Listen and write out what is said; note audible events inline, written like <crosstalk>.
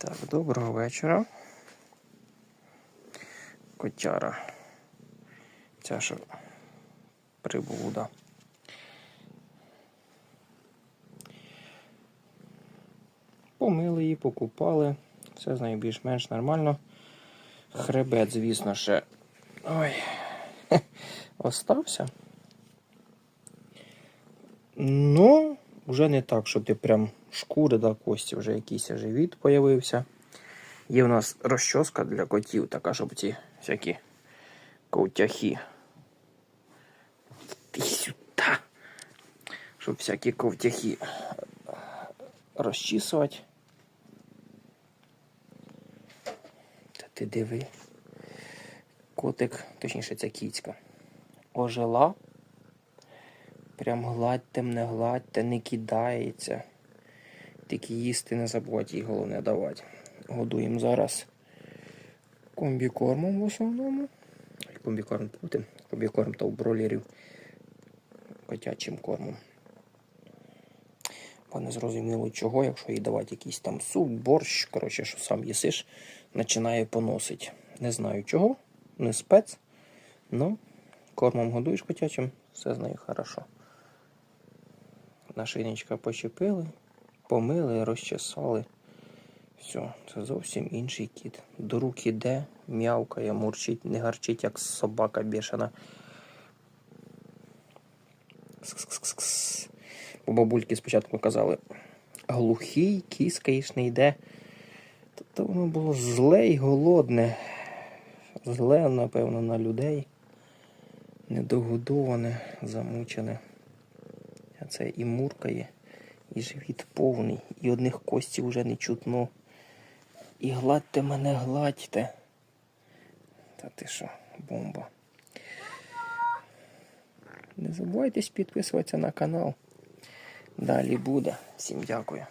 Так, доброго вечора. Котяра. Ця що приблуда. Помили її, покупали. Все з нею більш-менш нормально. Хребет, звісно, ще. Ой. <laughs> Остався. Ну, вже не так, що ти прям шкури до кості, вже якийсь живіт появився. Є в нас розчоска для котів, така, щоб ці всякі ковтяхи. Ти сюди. Щоб всякі ковтяхи розчісувати. Та ти диви. Котик, точніше, ця кіцька. Ожила. Прям гладьте мене, гладьте, не кидається. Тільки їсти не забудь їй головне давати. Годуємо зараз комбікормом в основному. Комбікорм пути. Комбікорм та у бролерів котячим кормом. Бо не зрозуміло чого, якщо їй давати якийсь там суп, борщ, коротше, що сам їсиш, починає поносить. Не знаю чого, не спец. Ну, кормом годуєш котячим, все з нею хорошо. Нашийничка почепили, помили, розчесали. Все, це зовсім інший кіт. До рук іде, м'явкає, мурчить, не гарчить, як собака бішена. Бо бабульки спочатку казали, глухий, кіскаєш не йде. Тобто воно було зле і голодне. Зле, напевно, на людей. Недогодоване, замучене. А це і муркає, і живіт повний, і одних костів вже не чутно. І гладьте мене, гладьте. Та ти що, бомба. Не забувайтесь підписуватися на канал. Далі буде. Всім дякую.